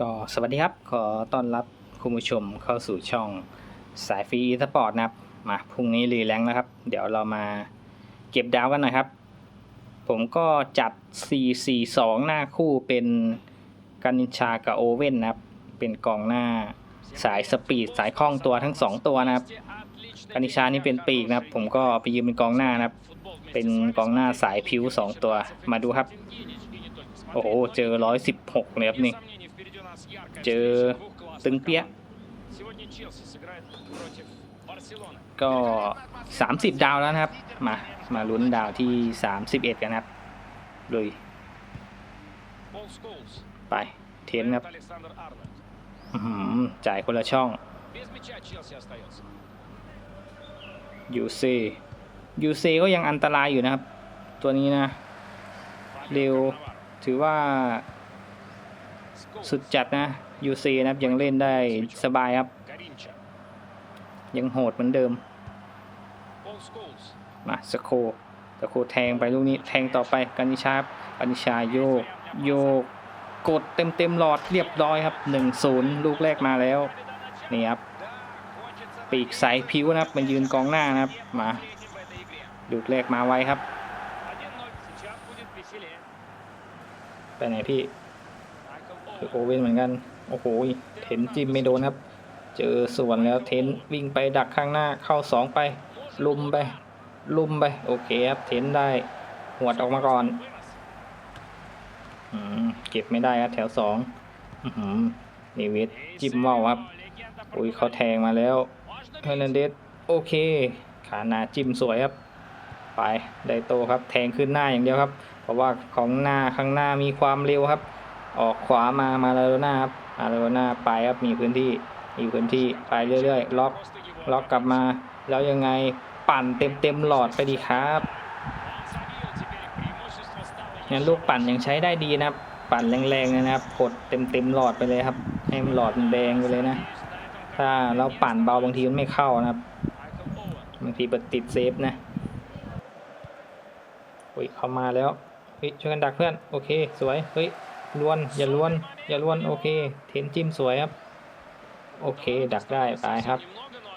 ก็สวัสดีครับ ขอต้อนรับคุณผู้ชมเข้าสู่ช่องสายฟรีอีสปอร์ตนะครับ มาพรุ่งนี้รีแลงค์แล้วครับ เดี๋ยวเรามาเก็บดาวกันหนะครับ ผมก็จัด 4-4-2 หน้าคู่เป็นกานินชากับโอเว่นนะครับ เป็นกองหน้าสายสปีดสายคล่องตัวทั้ง 2 ตัวนะครับกานิชานี่เป็นปีกนะครับ ผมก็ไปยืมเป็นกองหน้านะครับ เป็นกองหน้าสายผิว 2 ตัว มาดูครับ โอ้โห เจอ 116เลยครับนี่ เจอตึงเปี้ยะก็ 30 ดาวแล้วนะครับ มา มาลุ้นดาวที่ 31 กันนะครับลุยไป เทนครับอื้อหือจ่ายคนละช่องยูซียูซีก็ยังอันตรายอยู่นะครับ ตัวนี้นะ เร็ว ถือว่า สุดจัดนะ ยูซีนะครับยังเล่นได้สบายครับ ยังโหดเหมือนเดิม มาสโคสโคแทงไปลูกนี้แทงต่อไปกานิชาครับกานิชาโยกโยกกดเต็มเต็มหลอดเรียบร้อยครับ 1-0 ลูกแรกมาแล้ว นี่ครับ ปีกใสผิวนะครับมันยืนกองหน้านะครับ มาลูกแรกมาไวครับ ไปไหนพี่คือโอเว่นเหมือนกัน โอ้โหเทนจิมไม่โดนครับ เจอส่วนแล้วเทนวิ่งไปดักข้างหน้าเข้าสองไป ลุมไป ลุมไป โอเคครับเทนได้หวดออกมาก่อนอเก็บไม่ได้ครับแถวสองนีเวทจิ้มว่าวครับอุ้ยเขาแทงมาแล้วเฮนันเดสโอเคขาหน้าจิ้มสวยครับไปไดโตครับ แทงขึ้นหน้าอย่างเดียวครับ เพราะว่าของหน้าข้างหน้ามีความเร็วครับ ออกขวามามาลาโดน่าครับ มาลาโดน่าไปครับมีพื้นที่มีพื้นที่ไปเรื่อยๆ ล็อกล็อกกลับมา แล้วยังไงปั่นเต็มเต็มๆหลอดไปดีครับงั้นลูกปั่นยังใช้ได้ดีนะครับ ปั่นแรงๆนะครับกดเต็มเต็มๆหลอดไปเลยครับ ให้มันหลอดมันแดงไปเลยนะ ถ้าเราปั่นเบาบางทีมันไม่เข้านะครับบางทีเปิดติดเซฟนะเฮ้ยเข้ามาแล้วเฮ้ยช่วยกันดักเพื่อน โอเค สวย เฮ้ย ล้วน อย่าล้วน อย่าล้วน โอเค เทนจิ้มสวยครับ โอเค ดักได้ไปครับ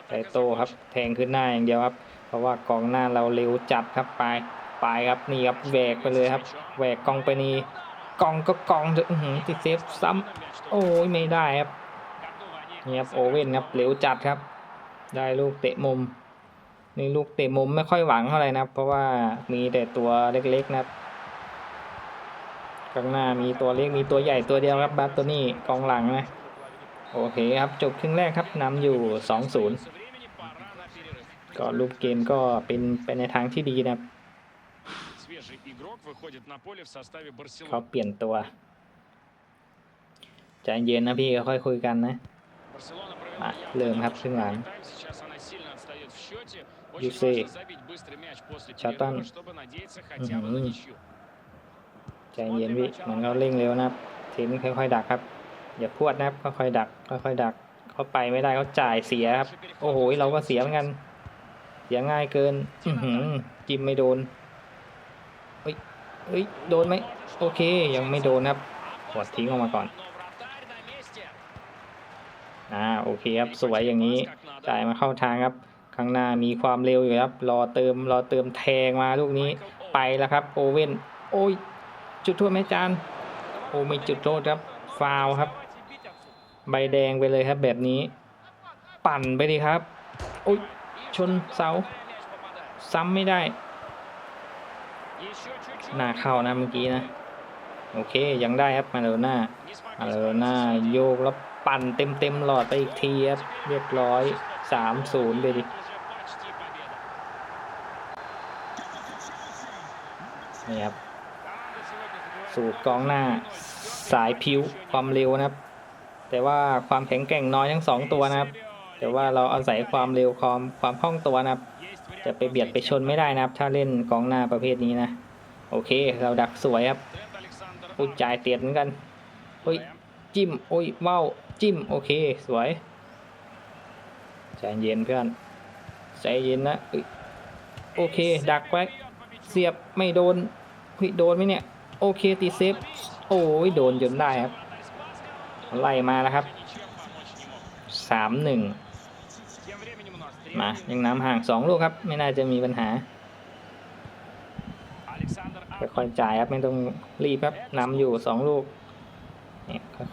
ไตโตครับ แทงขึ้นหน้าอย่างเดียวครับ เพราะว่ากองหน้าเราเร็วจัดครับไปไปครับนี่ครับแหวกไปเลยครับแหวกกองไปนี่กองก็กองเถอะอื้อหือติดเซฟซ้ำโอ้ยไม่ได้ครับนี่ครับโอเว่นครับเร็วจัดครับ ได้ลูกเตะมุมนี่ลูกเตะมุมไม่ค่อยหวังเท่าไหร่นะเพราะว่ามีแต่ตัวเล็กๆนะครับ ข้างหน้ามีตัวเล็กมีตัวใหญ่ตัวเดียวครับบัตตัวนี้กองหลังนะโอเคครับจบครึ่งแรกครับนำอยู่ 2-0 ก็รูปเกมก็เป็นไปในทางที่ดีนะครับเขาเปลี่ยนตัวใจเย็นนะพี่ค่อยคุยกันนะมาเริ่มครับครึ่งหลังยูซีชาตัน ใจเย็นวิเหมือนเราเร่งเร็วนะครับ ทีนี้ค่อยๆดักครับ อย่าพวดนะครับค่อยๆดัก ค่อยๆดัก เขาไปไม่ได้เขาจ่ายเสียครับ โอ้โหเราก็เสียเหมือนกัน เสียง่ายเกินจิ้มไม่โดนเฮ้ยเฮ้ยโดนไหมโอเคยังไม่โดนครับหัวทิ้งออกมาก่อนอ่าโอเคครับสวยอย่างนี้จ่ายมาเข้าทางครับข้างหน้ามีความเร็วอยู่ครับ รอเติมรอเติมแทงมาลูกนี้ไปแล้วครับ โอเว่นโอ้ย จุดโทษไหมจานโอ้ไม่จุดโทษครับฟาวครับ ใบแดงไปเลยครับ แบบนี้ ปั่นไปดีครับอุ้ยชนเสา ซ้ำไม่ได้หน้าเข้านะเมื่อกี้นะ โอเคยังได้ครับมาเลน่ามาเลน่าโยกแล้วปั่นเต็มเต็มหลอดไปอีกทีครับเรียบร้อยสามศูนย์ไปดินี่ครับ สู่กองหน้าสายพิ้วความเร็วนะครับ แต่ว่าความแข็งแกร่งน้อยทั้งสองตัวนะครับ แต่ว่าเราอาศัยความเร็วความความคล่องตัวนะครับ จะไปเบียดไปชนไม่ได้นะครับ ถ้าเล่นกองหน้าประเภทนี้นะ โอเค เราดักสวยครับอุ้ยจ่ายเตียนกันอุ้ยจิ้มโอ้ยเบ้าจิ้มโอเคสวยใจเย็นเพื่อนใจเย็นนะโอเค ดักไว้ เสียบไม่โดนโดนไหมเนี่ย โอเคตีเซฟ โอ้ยโดนจนได้ครับ ไล่มาแล้วครับสามหนึ่งมายังน้ำห่างสองลูกครับ ไม่น่าจะมีปัญหาค่อยๆจ่ายครับไม่ต้องรีบครับน้ำอยู่สองลูก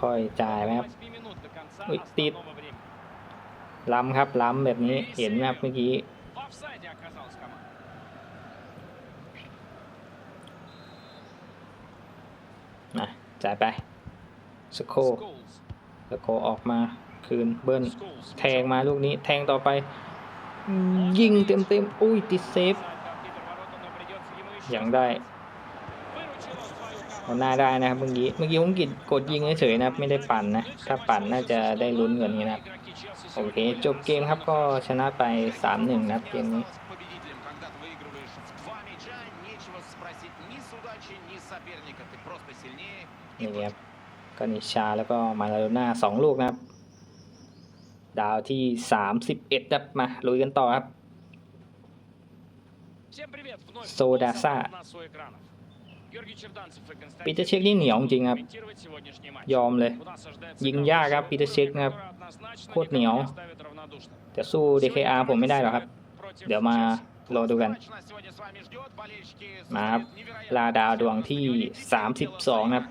ค่อยๆจ่ายนะครับอุ้ยติดล้ำครับล้ำแบบนี้เห็นไหมครับเมื่อกี้ จ่ายไปสโคสโคออกมาคืนเบิร์นแทงมาลูกนี้แทงต่อไป ยิงเต็มเต็มอุ้ยติดเซฟยังได้หน้าได้นะครับเมื่อกี้เมื่อกี้ผมกิดกดยิงเฉยๆนะไม่ได้ปั่นนะ ถ้าปั่นน่าจะได้ลุ้นเงินนี้นะโอเค จบเกมครับก็ชนะไป 3-1 นะเกมนี้ นี่ครับก็นิชาแล้วก็มาลาโดน่าสองลูกนะครับ ดาวที่ 31ครับมาลุยกันต่อครับ โซดาซ่าปีเตอร์เช็กนี่เหนียวจริงครับ ยอมเลย ยิงยากครับปีเตอร์เช็กนะครับ โคตรเหนียว แต่สู้ DKR ผมไม่ได้หรอกครับ เดี๋ยวมารอดูกัน มาครับลาดาวดวงที่ 32 ครับ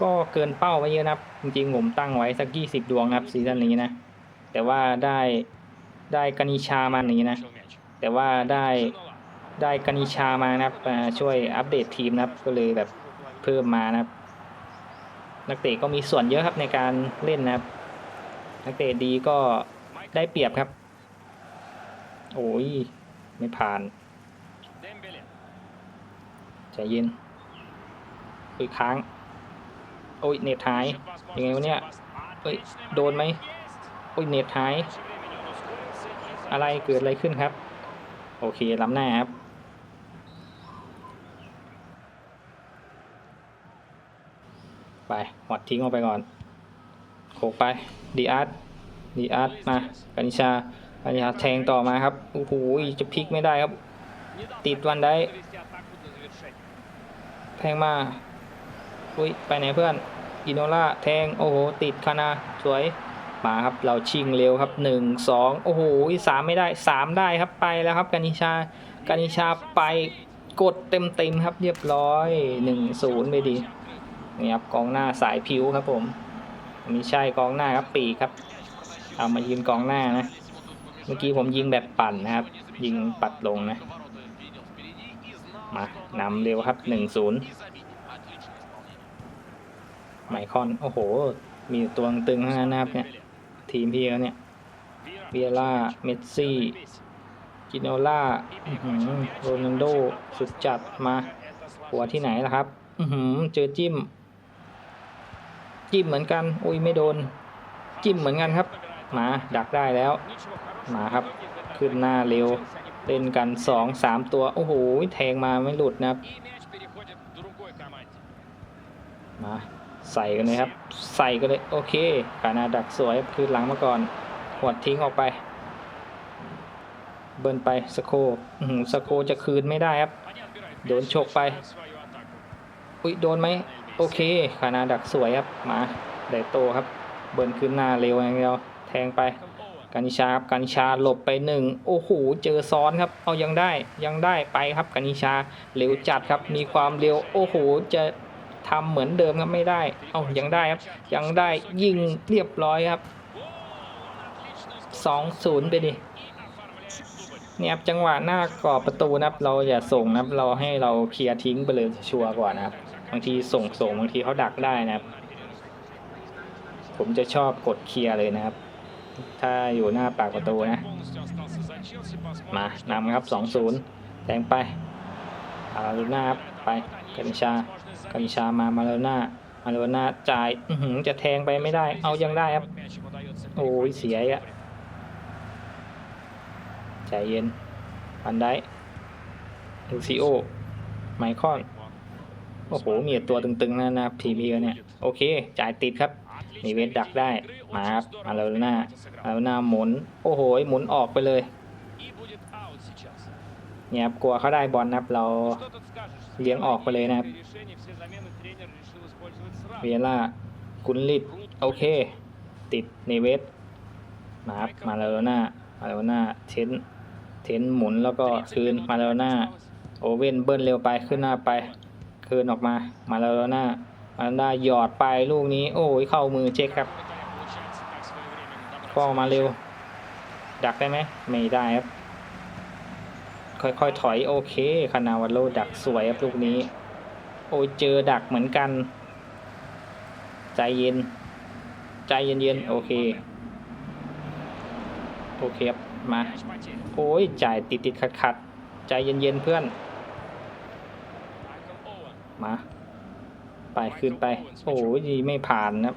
ก็เกินเป้าไปเยอะนะครับ จริงๆผมตั้งไว้สักยี่สิบดวงครับซีซั่นนี้นะ แต่ว่าได้ได้กนิชามาอนี้นะ แต่ว่าได้ได้กนิชามานะครับช่วยอัปเดตทีมนะครับ ก็เลยแบบเพิ่มมานะครับ นักเตะก็มีส่วนเยอะครับในการเล่นนะครับ นักเตะดีก็ได้เปรียบครับ โอ้ยไม่ผ่านใจเย็นคุยค้าง โอ้ยเน็ตหายยังไงวะเนี่ยเอ้ยโดนไหมโอ้ยเน็ตหาย อะไรเกิดอะไรขึ้นครับ โอเคล้ำหน้าครับไปหวัดทิ้งออกไปก่อนโขกไปดีอาร์ตดีอาร์ตมากานิชากานิชาแทงต่อมาครับโอ้โหจะพลิกไม่ได้ครับ ติดวันได้แทงมาอุ้ยไปไหนเพื่อน อินโนล่าแทง โอ้โห ติดคานา สวย มาครับ เราชิงเร็วครับหนึ่งสองโอ้โหสามไม่ได้สามได้ครับไปแล้วครับกานิชากานิชาไปกดเต็มเต็มครับเรียบร้อยหนึ่งศูนย์ไปดีนี่ครับกองหน้าสายผิวครับผมอันนี้ใช่กองหน้าครับปีครับ เอามายืนกองหน้านะ เมื่อกี้ผมยิงแบบปั่นนะครับ ยิงปัดลงนะ มานำเร็วครับหนึ่งศูนย์ ไมคอน โอ้โห มีตัวตึงทั้งนั้นนะครับเนี่ย ทีมพี่เขาเนี่ยเบียล่า เมสซี่ กินโนล่าโรนัลโด สุดจัดมา หัวที่ไหนล่ะครับ อืเจอจิ้ม จิ้มเหมือนกัน อุ้ยไม่โดน จิ้มเหมือนกันครับ มาดักได้แล้ว มาครับ ขึ้นหน้าเร็ว เล่นกันสองสามตัว โอ้โห แทงมาไม่หลุดนะครับ มา ใส่กันเลยครับ ใส่กันเลยโอเคกานาดักสวยคืนหลังมาก่อนหวดทิ้งออกไป เบินไปสโคสโคจะคืนไม่ได้ครับ โดนโชกไป อุ้ยโดนไหมโอเคคานาดักสวยครับมาไดโตครับ เบินขึ้นหน้าเร็วอย่างเดียวแทงไปกันิชาครับกันิชาหลบไปหนึ่งโอ้โหเจอซ้อนครับ เอายังได้ยังได้ไปครับกันิชาเร็วจัดครับ มีความเร็วโอ้โหจะ ทำเหมือนเดิมครับไม่ได้ เอายังได้ครับ ยังได้ยิงเรียบร้อยครับ2-0ไปดิเนี่ยครับจังหวะหน้ากรอบประตูนะครับ เราอย่าส่งนะครับ เราให้เราเคลียร์ทิ้งไปเลยชัวร์กว่านะครับบางทีส่งส่งบางทีเขาดักได้นะครับ ผมจะชอบกดเคลียร์เลยนะครับ ถ้าอยู่หน้าปากประตูนะ มานำครับ 2-0แทงไปอารุณาไปกันชา กับอิชามามาแล้วหน้ามาแล้วหน้าจ่ายจะแทงไปไม่ได้ เอายังได้ครับ โอ้ยเสียอะใจเย็นอันได้ลูซิโอ ไมคอน โอ้โห มีตัวตึงๆนะนะทีมีเนี่ย โอเค จ่ายติดครับ มีเวทดักได้ มาครับมาแล้วหน้าแล้วหน้าหมุน โอ้โห หมุนออกไปเลยเนี่ยครับกลัวเขาได้บอลนะครับ เราเลี้ยงออกไปเลยนะครับ เวียร่าคุณลิดโอเค ติดเนเวสมาครับมาเลโรน่ามาเลโรน่าเทนเทนหมุนแล้วก็คืนมาเลโรน่าโอเว่นเบิ้ลเร็วไปขึ้นหน้าไป คืนออกมามาเลโรน่ามาเลโรน่าหยอดไปลูกนี้โอ้ยเข้ามือเช็คครับพ่อมาเร็ว ดักได้ไหมไม่ได้ครับ ค่อยๆถอยโอเคคานาวัลโลดักสวยครับลูกนี้ โอ้ยเจอดักเหมือนกัน ใจเย็น ใจเย็นๆโอเค โอเคครับมา โอ้ยจ่ายติดติดขัดขัดใจเย็นๆเพื่อน มา ไปขึ้นไป โอ้ยไม่ผ่านนะครับ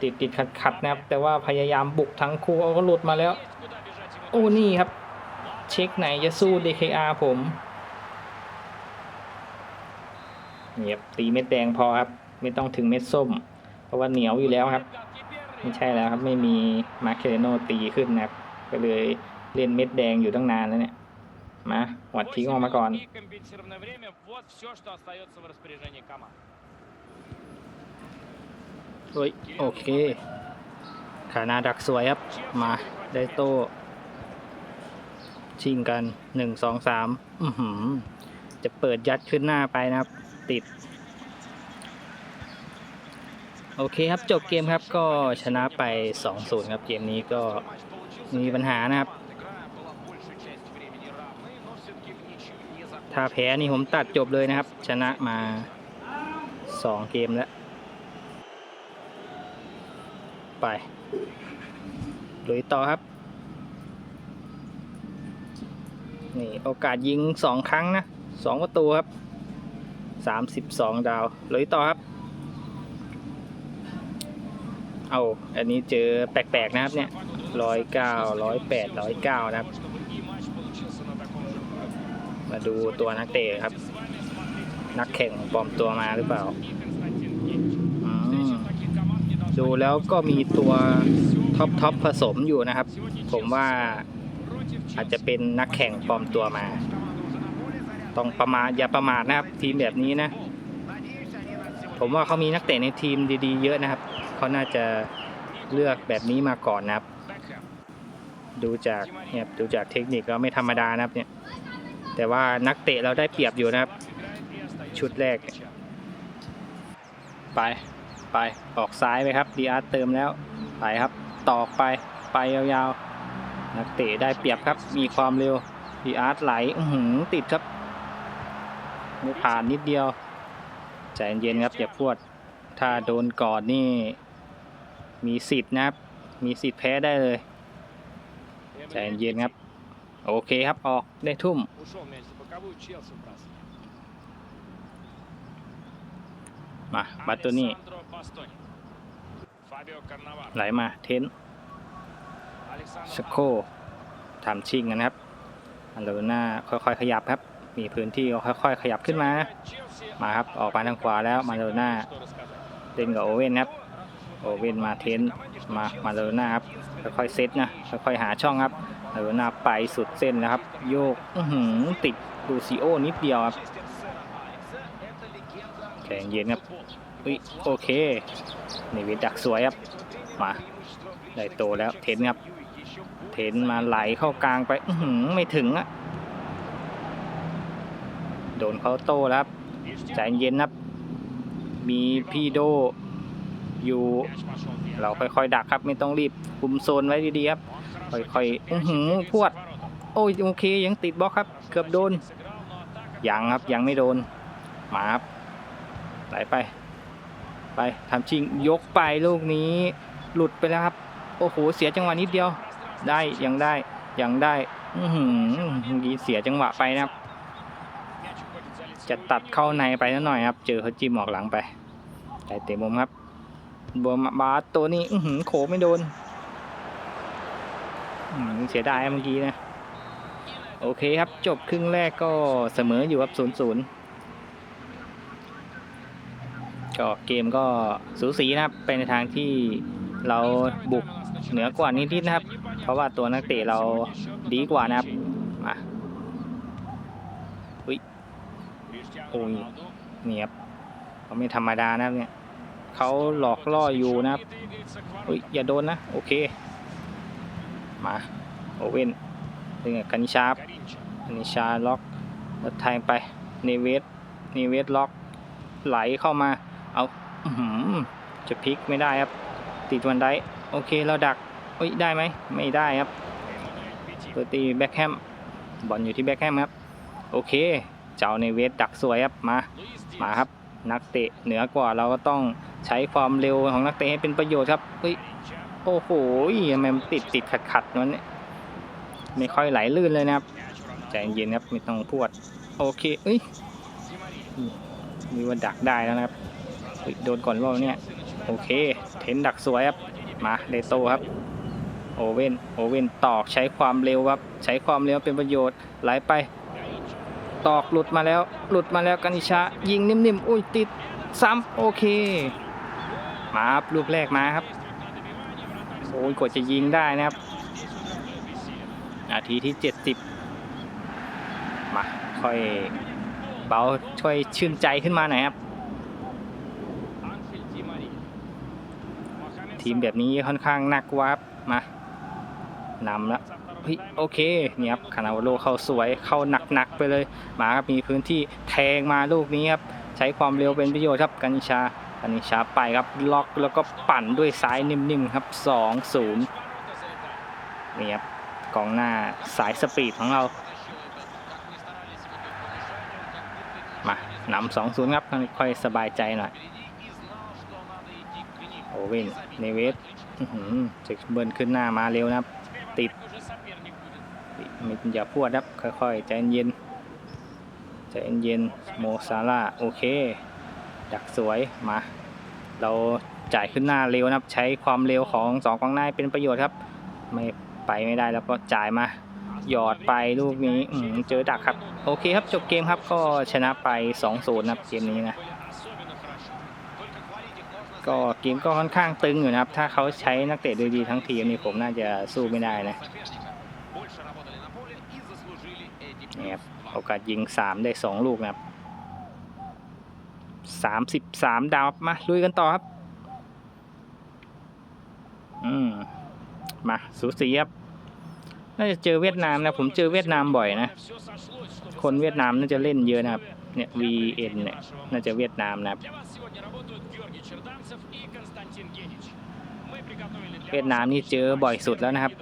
ติดติดขัดขัดนะครับ แต่ว่าพยายามบุกทั้งคู่เขาก็หลุดมาแล้ว โอ้นี่ครับ เช็คไหนจะสู้ DKR ผม นี่บตีเม็ดแดงพอครับ ไม่ต้องถึงเม็ดส้ม เพราะว่าเหนียวอยู่แล้วครับ ไม่ใช่แล้วครับไม่มีมาเคเรโนตีขึ้นนะครับ ก็เลยเล่นเม็ดแดงอยู่ตั้งนานแล้วเนี่ยมาหวัดทิ้งออกมาก่อนเฮ้ยโอเคขานาดักสวยครับ มาได้โต้ชิงกันหนึ่งสองสามจะเปิดยัดขึ้นหน้าไปนะครับ ติด โอเคครับจบเกมครับก็ชนะไป 2-0 ครับเกมนี้ก็มีปัญหานะครับ ถ้าแพ้นี่ผมตัดจบเลยนะครับ ชนะมา 2 เกมแล้ว ไปลุยต่อครับนี่โอกาสยิงสองครั้งนะสองประตูครับ สามสิบสองดาวเลยต่อครับ เอาอันนี้เจอแปลกๆนะครับเนี่ยร้อยเก้าร้อยแปดร้อยเก้านะครับ มาดูตัวนักเตะครับ นักแข่งปลอมตัวมาหรือเปล่า ดูแล้วก็มีตัวท็อปทอปผสมอยู่นะครับ ผมว่าอาจจะเป็นนักแข่งปลอมตัวมา้องประมาอย่าประมาทนะครับ ทีมแบบนี้นะ ผมว่าเขามีนักเตะในทีมดีๆ เยอะนะครับเขาน่าจะเลือกแบบนี้มาก่อนนะครับ ดูจากเนี่ยดูจากเทคนิคก็ไม่ธรรมดานะครับเนี่ยแต่ว่านักเตะเราได้เปรียบอยู่นะครับ ชุดแรก ไปไปออกซ้ายไปครับดีอาร์เติมแล้วไปครับต่อไปไปยาวๆนักเตะได้เปรียบครับ มีความเร็วดีอาร์ไหลติดครับ มืผ่านนิดเดียว ใจเย็นครับอย่าพวด ถ้าโดนกอดนี่ มีสิทธิ์นะครับ มีสิทธิ์แพ้ได้เลย ใจเย็นครับ โอเคครับออกได้ทุ่ม มาบัตตันี่ไหลมาเทนสโคทำชิงกันครับอันโลน่าค่อยๆขยับครับ มีพื้นที่ค่อยๆขยับขึ้นมา มาครับออกไปทางขวาแล้วมาโดน่าเล่นกับโอเว่นครับโอเว่นมาเทนมามาโดน่าครับค่อยๆเซตนะค่อยๆหาช่องครับมาโดน่าไปสุดเส้นนะครับ โยกติดดูซิโอนิดเดียวครับแข่งเย็นครับอุ้ยโอเคนี่วิดักสวยครับมาได้โตแล้วเทนครับเทนมาไหลเข้ากลางไปอืไม่ถึงอะ โดนเขาโต้แล้วครัใจเย็นครับ มีพี่โดอยู่ เราค่อยๆ ดักครับ ไม่ต้องรีบคุมโซนไว้ดีๆครับ ค่อยๆอื้อหือพวด โอ้ยโอเค ยังติดบล็อกครับ เกือบโดน ยังครับยังไม่โดน มาครับไหลไป ไปทำชิงยกไปลูกนี้ หลุดไปแล้วครับ โอ้โห เสียจังหวะนิดเดียว ได้ยังได้ยังได้ อือหือเมื่อกี้เสียจังหวะไปนะครับ จะตัดเข้าในไปนิดหน่อยครับ เจอเขาจิ้มออกหลังไปแต่เตะมุมครับบอมบาสตัวนี้อืโขไม่โดนเสียดายเมื่อกี้นะ โอเคครับจบครึ่งแรกก็เสมออยู่ครับศูนย์ศูนย์ก็เกมก็สูสีนะครับเป็นทางที่เราบุกเหนือกว่านิดนิดนะครับ เพราะว่าตัวนักเตะเราดีกว่านะครับ โอ้ยเนี่ยครับเขาไม่ธรรมดานะเนี่ยเขาหลอกล่ออยู่นะครับอุ้ยอย่าโดนนะ โอเค มาโอเว่นเป็นไงกันชาร์ปกันชาร์ล็อกแล้วแทงไปเนเวสเนเวสล็อกไหลเข้ามา เอาจะพลิกไม่ได้ครับ ติดวันได้โอเคเราดักอุ้ยได้ไหมไม่ได้ครับเปิตีแบ็คแฮมบอลอยู่ที่แบ็คแฮมครับ โอเค เจ้าเนเวสดักสวยครับมามาครับ นักเตะเหนือกว่าเราก็ต้องใช้ความเร็วของนักเตะให้เป็นประโยชน์ครับเฮ้ยโอ้โหทำไมมันติดติดขัดขัดๆนั้นเนี่ยไม่ค่อยไหลลื่นเลยนะครับใจเย็นครับไม่ต้องพูดโอเคเอ้ยมีว่าดักได้แล้วนะครับเฮ้ยโดนก่อนรอบเนี่ยโอเค เทนดักสวยครับมาเลโตครับโอเว่นโอเว่นตอกใช้ความเร็วครับใช้ความเร็วเป็นประโยชน์ไหลไป ตอกหลุดมาแล้ว หลุดมาแล้วกันิชา ยิงนิ่มๆ อุ้ยติดซ้ำโอเค มาครับลูกแรกมาครับ โอ้ยกว่าจะยิงได้นะครับ นาทีที่ 70 มาค่อยเบาช่วยชื่นใจขึ้นมาหน่อยครับ ทีมแบบนี้ค่อนข้างหนักวับมานำแล้ว เฮ้ยโอเคเนี่ยครับคานาวโลเข้าสวยเข้าหนักๆไปเลยมาครับมีพื้นที่แทงมาลูกนี้ครับใช้ความเร็วเป็นประโยชน์ครับกันิชากันิชาไปครับล็อกแล้วก็ปั่นด้วยซ้ายนิ่มๆครับ2-0นี่ครับกองหน้าสายสปีดของเรามานำ2-0ครับค่อยสบายใจหน่อยโอเว่นเนเวสอื้อหือจะเบิร์นขึ้นหน้ามาเร็วนะครับ ติด อย่าพูดครับค่อยๆใจเย็นใจเย็นโมซาร่าโอเค ดักสวยมา เราจ่ายขึ้นหน้าเร็วนะครับ ใช้ความเร็วของสองกองหน้าเป็นประโยชน์ครับ ไม่ไปไม่ได้แล้วก็จ่ายมา หยอดไปลูกนี้เจอดักครับ โอเคครับจบเกมครับก็ชนะไป2-0นะครับเกมนี้นะก็เกมก็ค่อนข้างตึงอยู่นะครับ ถ้าเขาใช้นักเตะดีๆทั้งทีมนี่ผมน่าจะสู้ไม่ได้นะ โอกาสยิงสามได้สองลูกนะครับสามสิบสามดาวมาลุยกันต่อครับ อืม มาสูสีครับน่าจะเจอเวียดนามนะ ผมเจอเวียดนามบ่อยนะ คนเวียดนามน่าจะเล่นเยอะนะครับ เนี่ย VN เนี่ยน่าจะเวียดนามนะครับเวียดนามนี่เจอบ่อยสุดแล้วนะครับ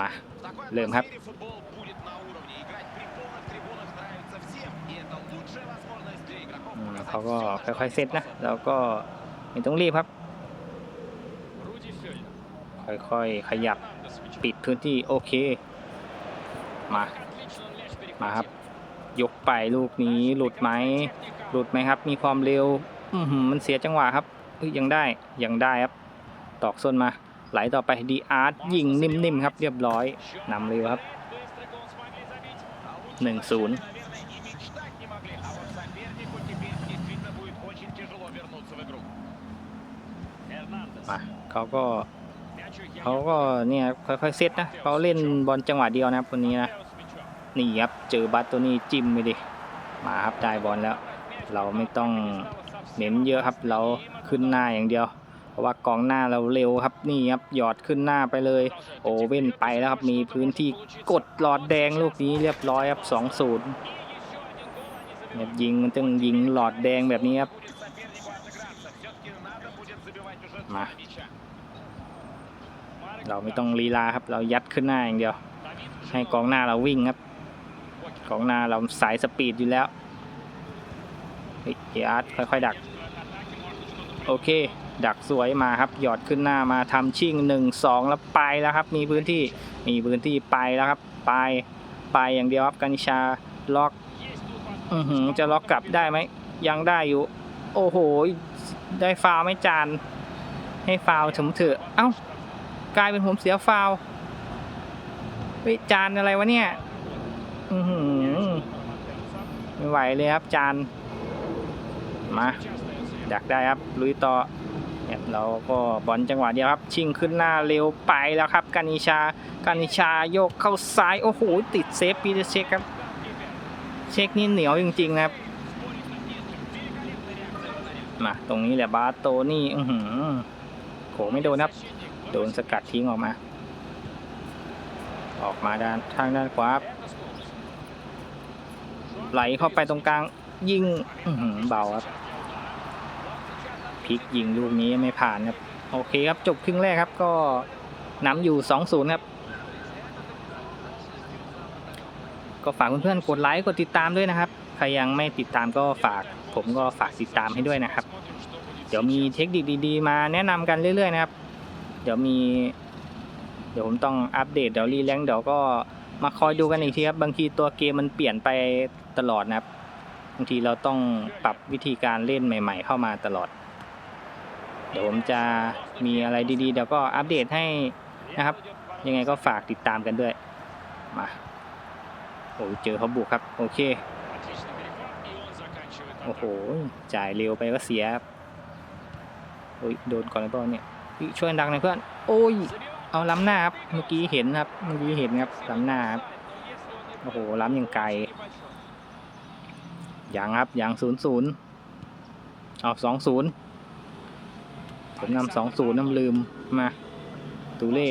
มา เริ่มครับ เขาก็ค่อยๆเซตนะ แล้วก็ไม่ต้องรีบครับ ค่อยๆขยับปิดพื้นที่โอเค มา มาครับ ยกไปลูกนี้หลุดไหม หลุดไหมครับ มีความเร็ว อืมันเสียจังหวะครับยังได้ ยังได้ครับ ตอกส้นมา ไหลต่อไปดีอาร์ตยิงนิ่มๆครับเรียบร้อยนำเร็วครับ 1-0มาเขาก็เขาก็เนี่ยค่อยๆเซตนะเขาเล่นบอลจังหวะเดียวนะครัคนนี้นะนี่ครับเจอบัตตัวนี้จิ้มไปดิมาครับได้บอลแล้ว เราไม่ต้องเน้นเยอะครับเราขึ้นหน้าอย่างเดียว ราะว่ากองหน้าเราเร็วครับนี่ครับหยอดขึ้นหน้าไปเลย โอเว่นไปแล้วครับมีพื้นที่กดหลอดแดงลูกนี้เรียบร้อยครับสองศูนย์แบบยิงมันต้องยิงหลอดแดงแบบนี้ครับมาเราไม่ต้องลีลาครับ เรายัดขึ้นหน้าอย่างเดียว ให้กองหน้าเราวิ่งครับกองหน้าเราสายสปีดอยู่แล้วเฮ้ยอาร์ตค่อยๆดัก โอเค ดักสวยมาครับ หยอดขึ้นหน้ามาทำชิ่งหนึ่งสองแล้วไปแล้วครับ มีพื้นที่มีพื้นที่ไปแล้วครับ ไปไปอย่างเดียวครับกัญชาล็อกอือหือจะล็อกกลับได้ไหมยังได้อยู่ โอ้โห ได้ฟาวไม่จาน ให้ฟาวถึงเถอะเอ้ากลายเป็นผมเสียฟาวล์เฮ้ยจานอะไรวะเนี่ย อือหือไม่ไหวเลยครับจานมาดักได้ครับลุยต่อ เนี่ยเราก็บอลจังหวะเดียวครับ ชิงขึ้นหน้าเร็วไปแล้วครับ กานิชากานิชาโยกเข้าซ้าย โอ้โห ติดเซฟปีเตอร์เช็คครับ เช็คนี่เหนียวจริงๆนะครับ มาตรงนี้แหละบาโตนี่ อือหือโขไม่โดนครับ โดนสกัดทิ้งออกมา ออกมาด้านทางด้านขวาไหลเข้าไปตรงกลาง ยิงอือหือเบาครับ พลิกยิงลูกนี้ไม่ผ่านครับ โอเคครับจบครึ่งแรกครับก็นำอยู่ 2-0 ครับ ก็ฝากเพื่อนๆกดไลค์กดติดตามด้วยนะครับ ใครยังไม่ติดตามก็ฝาก ผมก็ฝากติดตามให้ด้วยนะครับ เดี๋ยวมีเทคนิคดีๆ มาแนะนำกันเรื่อยๆนะครับ เดี๋ยวมี เดี๋ยวผมต้องอัปเดตเดี๋ยวรีแลงค์เดี๋ยวก็มาคอยดูกันอีกทีครับบางทีตัวเกมมันเปลี่ยนไปตลอดนะครับบางทีเราต้องปรับวิธีการเล่นใหม่ ๆ เข้ามาตลอด เดี๋ยวผมจะมีอะไรดีๆ เดี๋ยวก็อัปเดตให้นะครับ ยังไงก็ฝากติดตามกันด้วย มาโอ้ยเจอเขาบุกครับ โอเค โอ้โห จ่ายเร็วไปก็เสียครับโอ้ยโดนก่อนแล้วเปล่าเนี่ยเฮ้ยช่วยดังหน่อยเพื่อน โอ้ย เอาล้ำหน้าครับ เมื่อกี้เห็นครับ เมื่อกี้เห็นครับล้ำหน้าครับ โอ้โห ล้ำยังไกลยังครับยังศูนย์ศูนย์เอาสองศูนย์ ผมนำสองศูนย์น้ำลืมมาตูเล่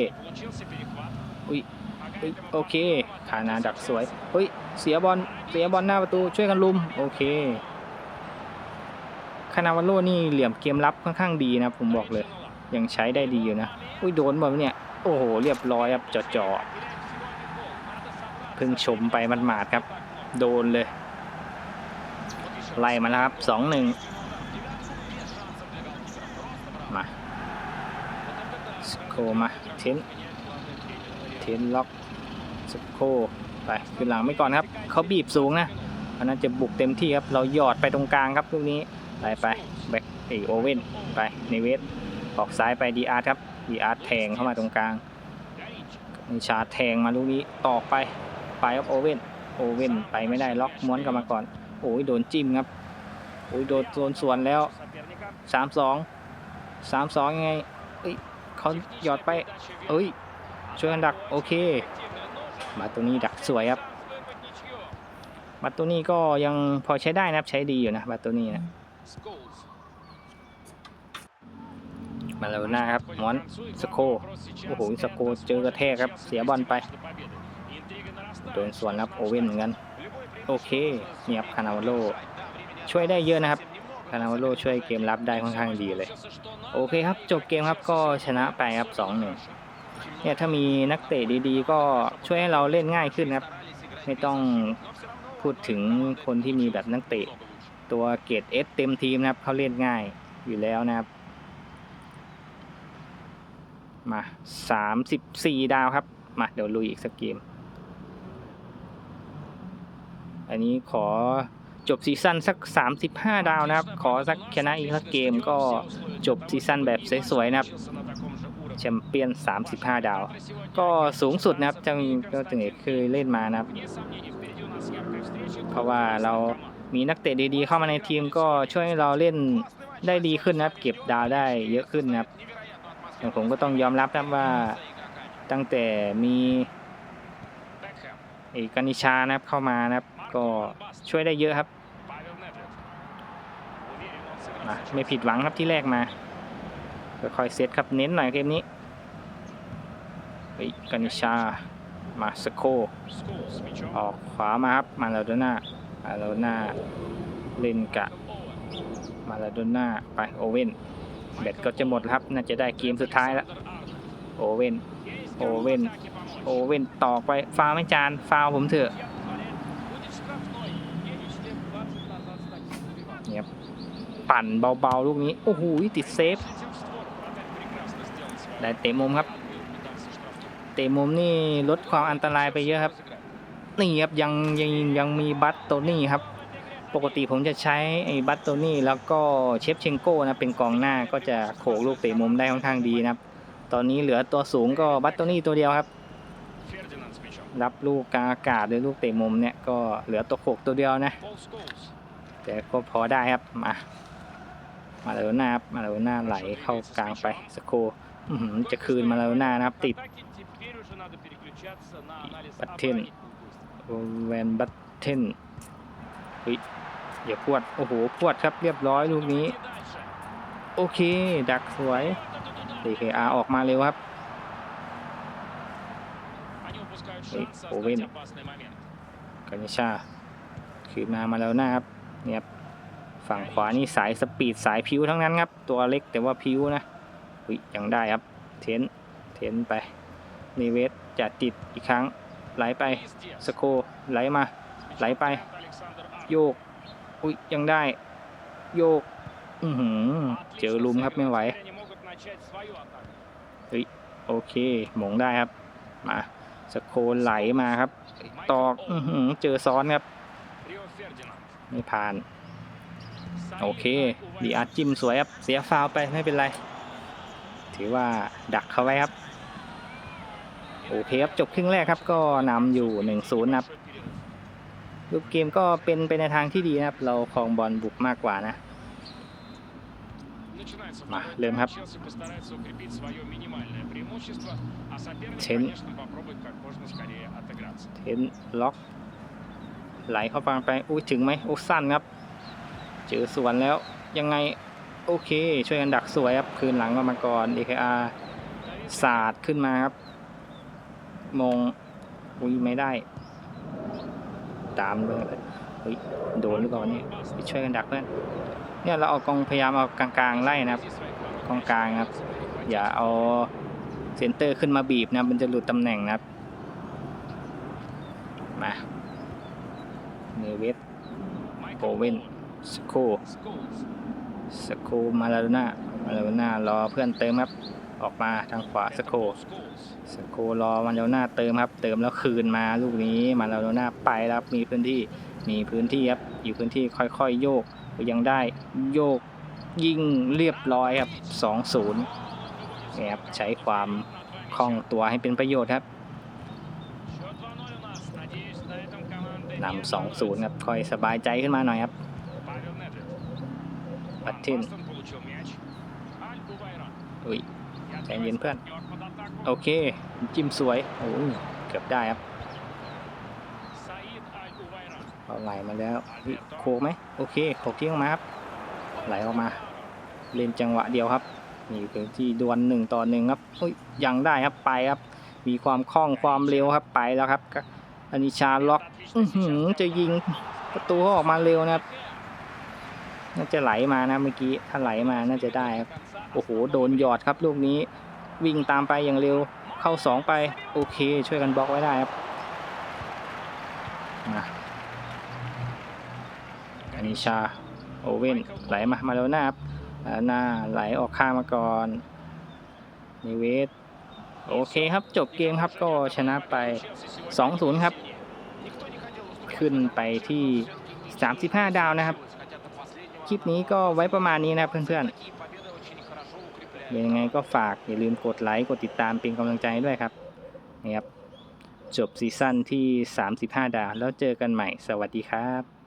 อุ้ยโอเคขานาดักสวยเฮ้ยเสียบอลเสียบอลหน้าประตูช่วยกันลุมโอเคคานาวาโลนี่เหลี่ยมเกมรับค่อนข้างดีนะผมบอกเลย ยังใช้ได้ดีอยู่นะอุ้ยโดนแบบเนี่ยโอ้โหเรียบร้อยครับจ่อๆเพิ่งชมไปมันหมาดครับ โดนเลย ไล่มาแล้วครับสองหนึ่งมาสโคมาเทนเทนล็อกสโคไปขึ้นหลังไม่ก่อนครับเขาบีบสูงนะเพราะนั้นจะบุกเต็มที่ครับเราหยอดไปตรงกลางครับลูกนี้ไปไปแบ็คเอโอเว่นไปในเวสออกซ้ายไปดีอาร์ครับดีอาร์แทงเข้ามาตรงกลางนิชาแทงมาลูกนี้ต่อไปไปครับโอเว่นโอเว่นไปไม่ได้ล็อกม้วนกลับมาก่อนโอ้ยโดนจิ้มครับโอ้ยโดนโดนสวนแล้วสามสองสามสองยังไง เขาหยอดไป เอ้ย ช่วยกันดัก โอเค มาตัวนี้ดักสวยครับบัตตัวนี้ก็ยังพอใช้ได้นะครับใช้ดีอยู่นะบัตตัวนี้นะมาแล้วหน้าครับมอนสโคโอ้โหสโคเจอกระแทกครับ เสียบอลไปโดนส่วนครับโอเว่นเหมือนกัน โอเคเงียบคานาวาโลช่วยได้เยอะนะครับ คานาวาโลช่วยเกมรับได้ค่อนข้างดีเลย โอเคครับ จบเกมครับก็ชนะไปครับสองหนึ่งเนี่ยถ้ามีนักเตะดีๆ ก็ช่วยให้เราเล่นง่ายขึ้นครับ ไม่ต้องพูดถึงคนที่มีแบบนักเตะ ตัวเกรดเอสเต็มทีมนะครับเขาเล่นง่ายอยู่แล้วนะครับ มาสามสิบสี่ดาวครับ มาเดี๋ยวลุยอีกสักเกม อันนี้ขอ จบซีซั่นสัก 35 ดาวนะครับ ขอสักชนะอีกสักเกมก็จบซีซั่นแบบสวยๆนะครับแชมเปี้ยน 35 ดาว ก็สูงสุดนะครับจังก็จังเอกเคยเล่นมานะครับ เพราะว่าเรามีนักเตะดีๆ เข้ามาในทีมก็ช่วยให้เราเล่นได้ดีขึ้นนะครับ เก็บดาวได้เยอะขึ้นนะครับอย่างผมก็ต้องยอมรับนะครับว่าตั้งแต่มีเอกนิชานะครับเข้ามานะครับ ก็ช่วยได้เยอะครับ มาไม่ผิดหวังครับที่แรกมาค่อยๆเซตครับเน้นหน่อยเกมนี้เฮ้ยกานิชา มาสโค ออกขวามาครับ มาลาโดน่ามาลาโดน่าเล่นกะ มาลาโดน่าไปโอเว่นแบตก็จะหมดครับ น่าจะได้เกมสุดท้ายแล้ว โอเว่น โอเว่น โอเว่นต่อไปฟาวไม่จาน ฟาวผมเถอะ เนี่ย ปั่นเบาๆ ลูกนี้ โอ้โหติดเซฟ ได้เตะมุมครับ เตะมุมนี่ลดความอันตรายไปเยอะครับ นี่ครับยังยังยังมีบัตโตนี่ครับ ปกติผมจะใช้ไอ้บัตโตนี่แล้วก็เชฟเชงโก้นะเป็นกองหน้าก็จะโขกลูกเตะมุมได้ค่อนข้างดีนะครับ ตอนนี้เหลือตัวสูงก็บัตโตนี่ตัวเดียวครับรับลูกกลางอากาศหรือลูกเตะมุมเนี่ยก็เหลือตัวโขกตัวเดียวนะ แต่ก็พอได้ครับมา มาเลโอนามาเลโอนาไหลเข้ากลางไปสโคจะคืนมาเลโอนานะครับติดบัตเทนแวนบัตเทนเฮ้ยอย่าพวด โอ้โห พวดครับเรียบร้อยลูกนี้ โอเค ดักสวย DKR อออกมาเร็วครับโอเว่นกานิชา คืนมามาแล้วนะครับเนี่ย ฝั่งขวานี่สายสปีดสายพิวทั้งนั้นครับ ตัวเล็กแต่ว่าพิวนะอุ้ยยังได้ครับ เทนเทนไปนีเวสจะติดอีกครั้ง ไหลไปสโคไหลมา ไหลไป โยก อุ้ยยังได้ โยก อือหือเจอลุมครับไม่ไหวเฮ้ยโอเคหมงได้ครับ มาสโคไหลมาครับ ตอกเจอซ้อนครับ ไม่ผ่าน โอเคดีอาร์จิมสวยครับ เสียฟาวไปไม่เป็นไร ถือว่าดักเขาไว้ครับ โอเคครับ จบครึ่งแรกครับ ก็นำอยู่1นศูนย์ครับรูปเกมก็เป็นไปในทางที่ดีนะครับ เราครองบอลบุกมากกว่านะ มาเริ่มครับเชนเชนล็อก ไหลเข้าไป อุ้ยถึงไหมอุ้สั้นครับ เจอสวนแล้วยังไง โอเค ช่วยกันดักสวยครับ คืนหลังก็มาก่อน DKR ศาสตร์ขึ้นมาครับ มงอุ้ยไม่ได้ ตามเลยเฮ้ยโดนหรือเปล่าเนี่ยช่วยกันดักเพื่อนเนี่ยเราเอากองพยายามเอากลางๆไล่นะครับกองกลางครับ อย่าเอาเซนเตอร์ขึ้นมาบีบนะมันจะหลุดตำแหน่งนะครับมาเนเวสโกเว่น สโคสโคมาลาโดนามาลาโดนารอเพื่อนเติมครับ ออกมาทางขวาสโคสโครอมาลาโดนาเติมครับ เติมแล้วคืนมาลูกนี้มาลาโดนาไปครับมีพื้นที่มีพื้นที่ครับอยู่พื้นที่ค่อยๆ โยกยังได้โยกยิ่งเรียบร้อยครับ2-0นี่ครับใช้ความคล่องตัวให้เป็นประโยชน์ครับนำ2-0ครับค่อยสบายใจขึ้นมาหน่อยครับ ทินอุ้ยใจเย็นเพื่อน โอเค จิ้มสวย โอ้เกือบได้ครับเอาไหลมาแล้วโคไหมโอเคโค้ที่ออมาครับ ไหลออกมา เล่นจังหวะเดียวครับ นี่เป็นที่ดวลหนึ่งต่อหนึ่งครับอุ้ยยังได้ครับไปครับ มีความคล่องความเร็วครับไปแล้วครับอันนี้ชาล็อกจะยิงประตูออกมาเร็วนะครับ น่าจะไหลมานะเมื่อกี้ถ้าไหลมาน่าจะได้ครับโอ้โหโดนหยอดครับลูกนี้วิ่งตามไปอย่างเร็วเข้าสองไปโอเคช่วยกันบล็อกไว้ได้ครับมาอานิชาโอเว่นไหลมามาแล้วนะครับหน้าไหลออกข้างมาก่อนนิเวศโอเคครับจบเกมครับก็ชนะไป 2-0 ครับ ขึ้นไปที่ 35 ดาวนะครับ คลิปนี้ก็ไว้ประมาณนี้นะครับเพื่อนๆยังไงก็ฝากอย่าลืมกดไลค์กดติดตามเป็นกำลังใจด้วยครับนะครับจบซีซั่นที่ 35 ดาวแล้วเจอกันใหม่ สวัสดีครับ